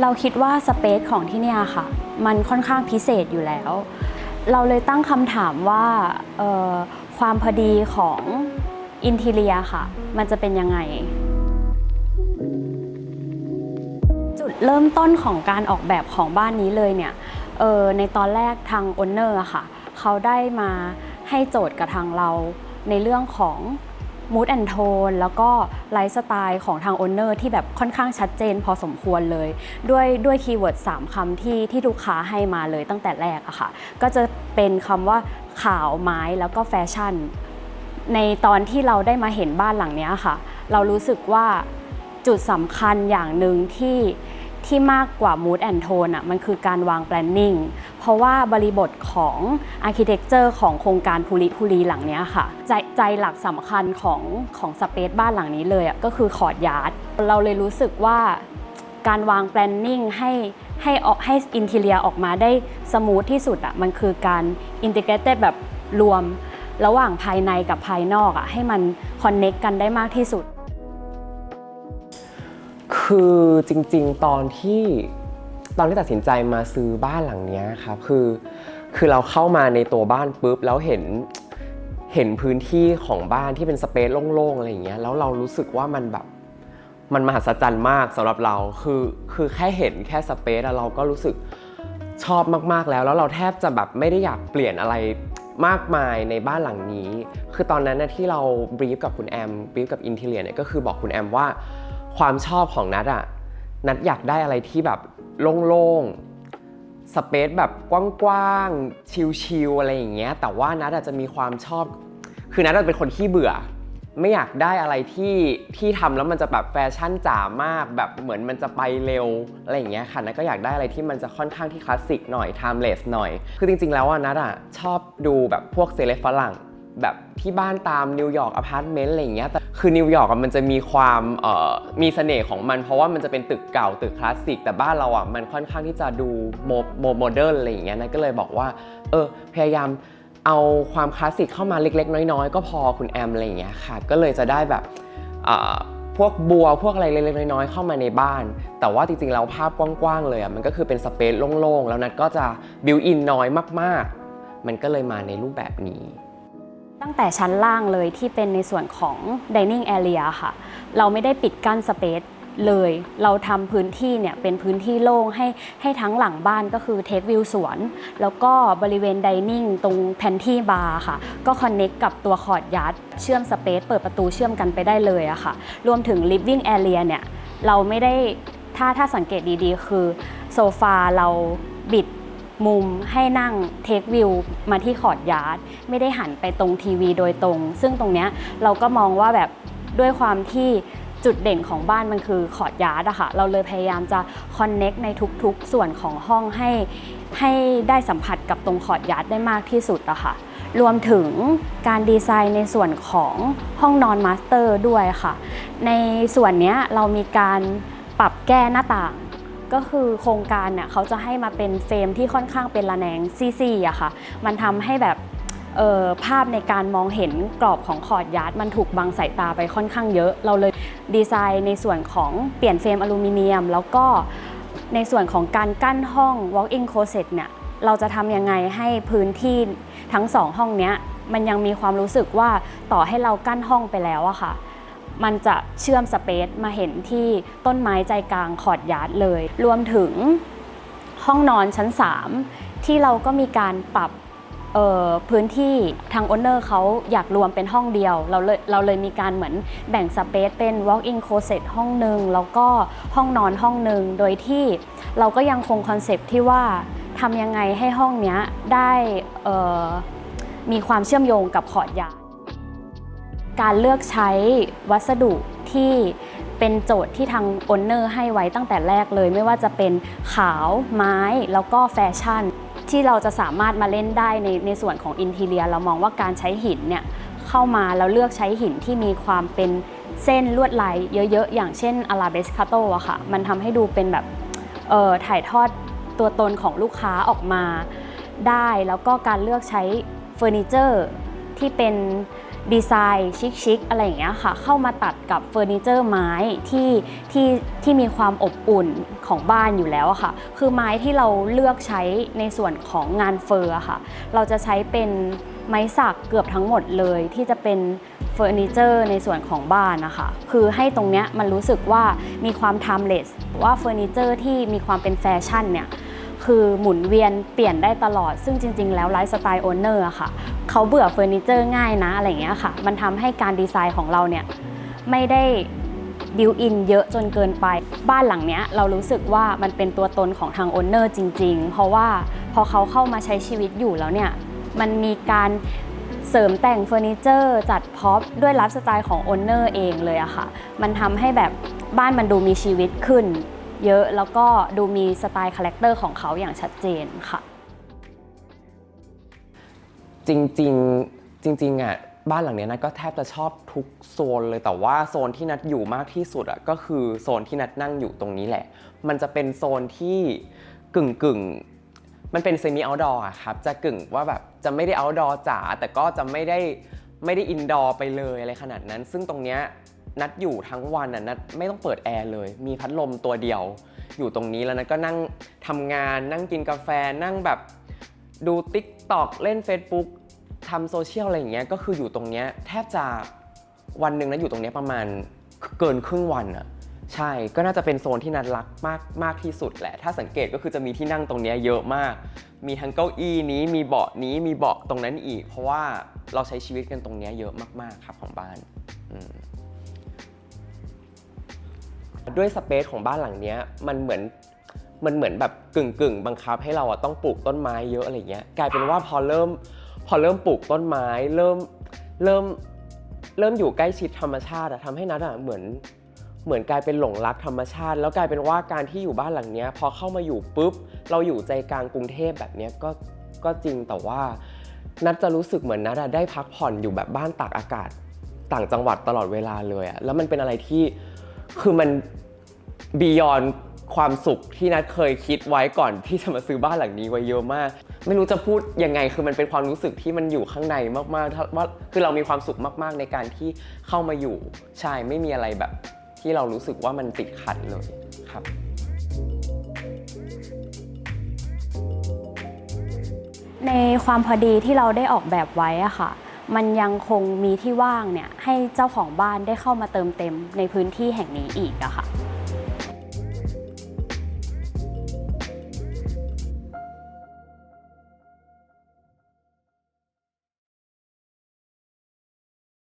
เราคิดว่าสเปซของที่นี่ค่ะ มันค่อนข้างพิเศษอยู่แล้ว เราเลยตั้งคำถามว่าความพอดีของอินทีเรียค่ะ มันจะเป็นยังไง จุดเริ่มต้นของการออกแบบของบ้านนี้เลยเนี่ยในตอนแรกทางโอนเนอร์ค่ะ เขาได้มาให้โจทย์กับทางเราในเรื่องของ mood and tone แล้วก็ไลฟ์สไตล์ของทางโอนเนอร์ที่แบบค่อนข้างชัดเจนพอสมควรเลย ด้วยด้วยคีย์เวิร์ด3คำที่ที่ลูกค้าให้มาเลยตั้งแต่แรกอะค่ะ ก็จะเป็นคำว่าขาวไม้แล้วก็แฟชั่น ในตอนที่เราได้มาเห็นบ้านหลังนี้ค่ะ เรารู้สึกว่าจุดสำคัญอย่างหนึ่งที่ ที่มากกว่า mood and tone อะมันคือการวาง planning เพราะว่าบริบทของ architecture ของโครงการภูริภูรีหลังนี้ค่ะ ใจใจหลักสำคัญของของสเปซบ้านหลังนี้เลยอะก็คือคอดยาร์ดเราเลยรู้สึกว่าการวาง planning ให้ให้ออกให้อินเทเลียออกมาได้สมูทที่สุดอะมันคือการ integrated แบบรวมระหว่างภายในกับภายนอกอะให้มันคอนเน็กกันได้มากที่สุด คือจริงๆ ตอนที่ตอนที่ตัดสินใจมาซื้อบ้านหลังนี้ครับคือคือเราเข้ามาในตัวบ้านปุ๊บแล้วเห็นเห็นพื้นที่ของบ้านที่เป็นสเปซโล่งๆอะไรอย่างเงี้ยแล้วเรารู้สึกว่ามันแบบมันมหัศจรรย์มากสำหรับเราคือคือแค่เห็นแค่สเปซอะเราก็รู้สึกชอบมากๆแล้ว แล้วเราแทบจะแบบไม่ได้อยากเปลี่ยนอะไรมากมายในบ้านหลังนี้ คือตอนนั้นนะที่เราบรีฟกับคุณแอมบรีฟกับอินเทเลียเนี่ยก็คือบอกคุณแอมว่า ความชอบของนัดอะนัดอยากได้อะไรที่แบบโล่งๆ สเปซแบบกว้างๆ ชิลๆ อะไรอย่างเงี้ย แต่ว่านัดอาจจะมีความชอบ คือนัดจะเป็นคนขี้เบื่อ ไม่อยากได้อะไรที่ที่ทำแล้วมันจะแบบแฟชั่นจ๋ามาก แบบเหมือนมันจะไปเร็วอะไรอย่างเงี้ยค่ะ นัดก็อยากได้อะไรที่มันจะค่อนข้างที่คลาสสิกหน่อย timeless หน่อย คือจริงๆ แล้วอะนัดอะชอบดูแบบพวกเซเลบฝรั่ง แบบที่บ้านตามนิวยอร์กอพาร์ตเมนต์อะไรอย่างเงี้ยแต่คือนิวยอร์กมันจะมีความมีเสน่ห์ของมัน เพราะว่ามันจะเป็นตึกเก่าตึกคลาสสิก แต่บ้านเราอะมันค่อนข้างที่จะดูโมโมโมเดิร์นอะไรอย่างเงี้ยนะก็เลยบอกว่าเออพยายามเอาความคลาสสิกเข้ามาเล็ก ๆ น้อย ๆ ก็พอคุณแอมอะไรอย่างเงี้ยค่ะ ก็เลยจะได้แบบพวกบัวพวกอะไรเล็กๆน้อยๆเข้ามาในบ้าน แต่ว่าจริงๆแล้วภาพกว้างๆเลยอะมันก็คือเป็นสเปซโล่งๆ แล้วนัดก็จะบิวอินน้อยมากๆ มันก็เลยมาในรูปแบบนี้ ตั้งแต่ชั้นล่างเลยที่เป็นในส่วนของ dining area ค่ะ เราไม่ได้ปิดกั้นสเปซเลย เราทำพื้นที่เนี่ยเป็นพื้นที่โล่งให้ให้ทั้งหลังบ้านก็คือเทควิวสวน แล้วก็บริเวณ dining ตรงแพนที่บาร์ค่ะ ก็คอนเน็กกับตัวคอร์ดยาร์ดเชื่อมสเปซเปิดประตูเชื่อมกันไปได้เลยอะค่ะ รวมถึง living area เนี่ย เราไม่ได้ถ้าถ้าสังเกตดีๆ คือโซฟาเราบิด มุมให้นั่งเทควิวมาที่คอดยาร์ดไม่ได้หันไปตรงทีวีโดยตรง ซึ่งตรงเนี้ยเราก็มองว่าแบบด้วยความที่จุดเด่นของบ้านมันคือคอดยาร์ดอะค่ะ เราเลยพยายามจะคอนเน็กในทุกๆ ส่วนของห้องให้ให้ได้สัมผัสกับตรงคอดยาร์ดได้มากที่สุดอะค่ะ รวมถึงการดีไซน์ในส่วนของห้องนอนมาสเตอร์ด้วยค่ะ ในส่วนนี้เรามีการปรับแก้หน้าต่าง ก็คือโครงการเนี่ยเขาจะให้มาเป็นเฟรมที่ค่อนข้างเป็นระแนงซี่ๆอะค่ะ มันทำให้แบบภาพในการมองเห็นกรอบของคอร์ดยาร์ดมันถูกบังสายตาไปค่อนข้างเยอะ เราเลยดีไซน์ในส่วนของเปลี่ยนเฟรมอลูมิเนียม แล้วก็ในส่วนของการกั้นห้อง walk-in closet เนี่ยเราจะทำยังไงให้พื้นที่ทั้งสองห้องเนี้ยมันยังมีความรู้สึกว่าต่อให้เรากั้นห้องไปแล้วอะค่ะ มันจะเชื่อมสเปซมาเห็นที่ต้นไม้ใจกลางคอดยาร์ดเลย รวมถึงห้องนอนชั้น 3 ที่เราก็มีการปรับพื้นที่ทางโอนเนอร์เขาอยากรวมเป็นห้องเดียว เราเลยเราเลยมีการเหมือนแบ่งสเปซเป็น walk-in closet ห้องหนึ่งแล้วก็ห้องนอนห้องหนึ่งโดยที่เราก็ยังคงคอนเซปต์ที่ว่าทำยังไงให้ห้องนี้ได้มีความเชื่อมโยงกับคอดยาร์ด การเลือกใช้วัสดุที่เป็นโจทย์ที่ทางโอนเนอร์ให้ไว้ตั้งแต่แรกเลย ไม่ว่าจะเป็นขาวไม้แล้วก็แฟชั่น ที่เราจะสามารถมาเล่นได้ในในส่วนของอินทีเลียเรามองว่าการใช้หินเนี่ยเข้ามาแล้วเลือกใช้หินที่มีความเป็นเส้นลวดลายเยอะๆ อย่างเช่นอาราเบสคาโตอะค่ะ มันทำให้ดูเป็นแบบเอ่อถ่ายทอดตัวตนของลูกค้าออกมาได้ แล้วก็การเลือกใช้เฟอร์นิเจอร์ที่เป็น ดีไซน์ชิคๆอะไรอย่างเงี้ยค่ะ เข้ามาตัดกับเฟอร์นิเจอร์ไม้ที่ที่ที่มีความอบอุ่นของบ้านอยู่แล้วค่ะ คือไม้ที่เราเลือกใช้ในส่วนของงานเฟอร์ค่ะ เราจะใช้เป็นไม้สักเกือบทั้งหมดเลยที่จะเป็นเฟอร์นิเจอร์ในส่วนของบ้านนะคะ คือให้ตรงเนี้ยมันรู้สึกว่ามีความ timeless ว่าเฟอร์นิเจอร์ที่มีความเป็นแฟชั่นเนี่ย คือหมุนเวียนเปลี่ยนได้ตลอด ซึ่งจริง ๆ แล้วไลฟ์สไตล์โอนเนอร์ค่ะ เขาเบื่อเฟอร์นิเจอร์ง่ายนะอะไรอย่างเงี้ยค่ะ มันทำให้การดีไซน์ของเราเนี่ยไม่ได้บิวอินเยอะจนเกินไป บ้านหลังเนี้ยเรารู้สึกว่ามันเป็นตัวตนของทางโอนเนอร์จริง ๆ เพราะว่าพอเขาเข้ามาใช้ชีวิตอยู่แล้วเนี่ย มันมีการเสริมแต่งเฟอร์นิเจอร์ จัดพ็อปด้วยไลฟ์สไตล์ของโอนเนอร์เองเลยอะค่ะ มันทำให้แบบบ้านมันดูมีชีวิตขึ้น เยอะแล้วก็ดูมีสไตล์คาแรคเตอร์ของเขาอย่างชัดเจนค่ะ จริงๆจริงๆอะบ้านหลังเนี้ยนัดก็แทบจะชอบทุกโซนเลยแต่ว่าโซนที่นัดอยู่มากที่สุดอะก็คือโซนที่นัดนั่งอยู่ตรงนี้แหละ มันจะเป็นโซนที่กึ่งกึ่งมันเป็นเซมิเอาดอร์ครับจะกึ่งว่าแบบจะไม่ได้เอาดอร์จ๋าแต่ก็จะไม่ได้ไม่ได้อินดอร์ไปเลยอะไรขนาดนั้น ซึ่งตรงเนี้ย นัดอยู่ทั้งวันอะนัดไม่ต้องเปิดแอร์เลย มีพัดลมตัวเดียว อยู่ตรงนี้แล้วนัดก็นั่งทำงาน นั่งกินกาแฟนั่งแบบดู Tik t o k เล่น Facebook ทำโซเชียลอะไรอย่างเงี้ยก็คืออยู่ตรงเนี้ยแทบจะวันหนึ่งนะอยู่ตรงเนี้ยประมาณเกินครึ่งวันอะใช่ก็น่าจะเป็นโซนที่นัดรักมากมากที่สุดแหละ ถ้าสังเกตก็คือจะมีที่นั่งตรงเนี้ยเยอะมาก มีทั้งเก้าอี้นี้มีเบาะนี้มีเบาะตรงนั้นอีก เพราะว่าเราใช้ชีวิตกันตรงเนี้ยเยอะมากๆครับของบ้าน ด้วยสเปซของบ้านหลังเนี้ยมันเหมือนมันเหมือนแบบกึ่งกึ่งบังคับให้เราอะต้องปลูกต้นไม้เยอะอะไรเงี้ยกลายเป็นว่าพอเริ่มพอเริ่มปลูกต้นไม้ เริ่มเริ่มเริ่มอยู่ใกล้ชิดธรรมชาติอะทำให้นัดอะเหมือนเหมือนกลายเป็นหลงรักธรรมชาติ แล้วกลายเป็นว่าการที่อยู่บ้านหลังเนี้ยพอเข้ามาอยู่ปุ๊บ เราอยู่ใจกลางกรุงเทพแบบเนี้ยก็ก็จริงแต่ว่า นัดจะรู้สึกเหมือนนัดอะได้พักผ่อนอยู่แบบบ้านตากอากาศ ต่างจังหวัดตลอดเวลาเลยอะแล้วมันเป็นอะไรที่ คือมันบียอนความสุขที่นัดเคยคิดไว้ก่อนที่จะมาซื้อบ้านหลังนี้ไว้เยอะมาก ไม่รู้จะพูดยังไงคือมันเป็นความรู้สึกที่มันอยู่ข้างในมากๆว่าคือเรามีความสุขมากๆในการที่เข้ามาอยู่ใช่ไม่มีอะไรแบบ ที่เรารู้สึกว่ามันติดขัดเลยครับในความพอดีที่เราได้ออกแบบไว้อะค่ะ มันยังคงมีที่ว่างเนี่ยให้เจ้าของบ้านได้เข้ามาเติมเต็มในพื้นที่แห่งนี้อีกอะค่ะ